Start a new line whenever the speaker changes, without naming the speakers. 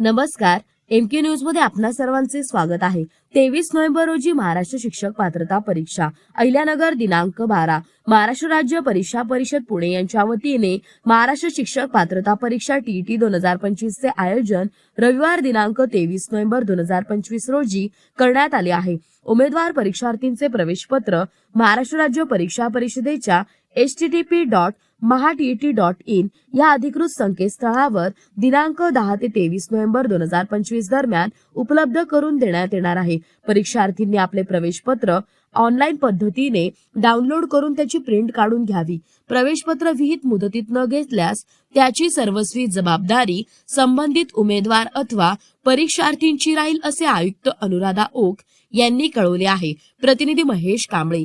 नमस्कार एम के न्यूजमध्ये आपणा सर्वांचे स्वागत आहे. तेवीस नोव्हेंबर रोजी महाराष्ट्र शिक्षक पात्रता परीक्षा अहिल्यानगर दिनांक बारा महाराष्ट्र राज्य परीक्षा परिषद पुणे यांच्या वतीने महाराष्ट्र शिक्षक पात्रता परीक्षा टीईटी दोन हजार पंचवीस चे आयोजन रविवार दिनांक तेवीस नोव्हेंबर दोन हजार पंचवीस रोजी करण्यात आले आहे. उमेदवार परीक्षार्थींचे प्रवेशपत्र महाराष्ट्र राज्य परीक्षा परिषदेच्या H T T P dot MahaTET dot in या अधिकृत संकेतस्थळावर दिनांक दहा ते तेवीस नोव्हेंबर दोन हजार पंचवीस दरम्यान उपलब्ध करून देण्यात येणार आहे. परीक्षार्थींनी आपले प्रवेशपत्र ऑनलाईन पद्धतीने डाउनलोड करून त्याची प्रिंट काढून घ्यावी. प्रवेशपत्र विहित मुदतीत न घेतल्यास त्याची सर्वस्वी जबाबदारी संबंधित उमेदवार अथवा परीक्षार्थींची राहील असे आयुक्त अनुराधा ओक यांनी कळवले आहे. प्रतिनिधी महेश कांबळे